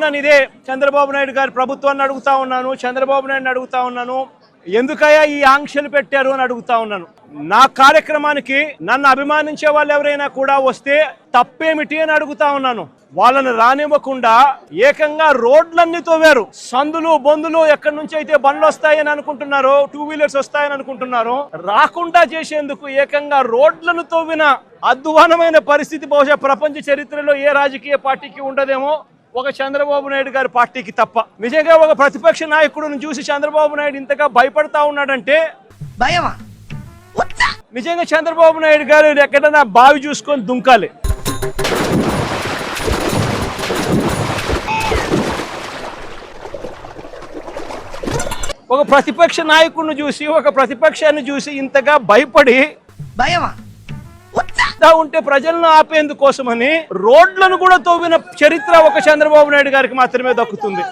ఉన్నాను ఇదే చంద్రబాబు నాయుడు గారి ప్రభుత్వాన్ని అడుగుతా ఉన్నాను చంద్రబాబు నాయుడు అడుగుతా ఉన్నాను. ఎందుకయ్యా ఈ ఆంక్షలు పెట్టారు అని అడుగుతా ఉన్నాను. నా కార్యక్రమానికి నన్ను అభిమానించే వాళ్ళు ఎవరైనా కూడా వస్తే తప్పేమిటి అని అడుగుతా ఉన్నాను. వాళ్ళని రానివ్వకుండా ఏకంగా రోడ్లన్నీ తోవారు. సందులు బొందులు ఎక్కడి నుంచి అయితే బండ్లు వస్తాయని అనుకుంటున్నారో టూ వీలర్స్ వస్తాయని అనుకుంటున్నారో రాకుండా చేసేందుకు ఏకంగా రోడ్లను తోవిన అధ్వానమైన పరిస్థితి బహుశా ప్రపంచ చరిత్రలో ఏ రాజకీయ పార్టీకి ఉండదేమో. ఒక చంద్రబాబు నాయుడు గారి పార్టీకి తప్ప. నిజంగా ఒక ప్రతిపక్ష నాయకుడిని చూసి చంద్రబాబు నాయుడు ఇంతగా భయపడతా ఉన్నాడంటే? భయమా? నిజంగా చంద్రబాబు నాయుడు గారు ఎక్కడైనా బావి చూసుకొని దుంకాలి. ఒక ప్రతిపక్ష నాయకుడిని చూసి ఒక ప్రతిపక్షాన్ని చూసి ఇంతగా భయపడి భయమా? చేస్తా ఉంటే ప్రజలను ఆపేందుకోసమని రోడ్లను కూడా తోవిన చరిత్ర ఒక చంద్రబాబు నాయుడు గారికి మాత్రమే దక్కుతుంది.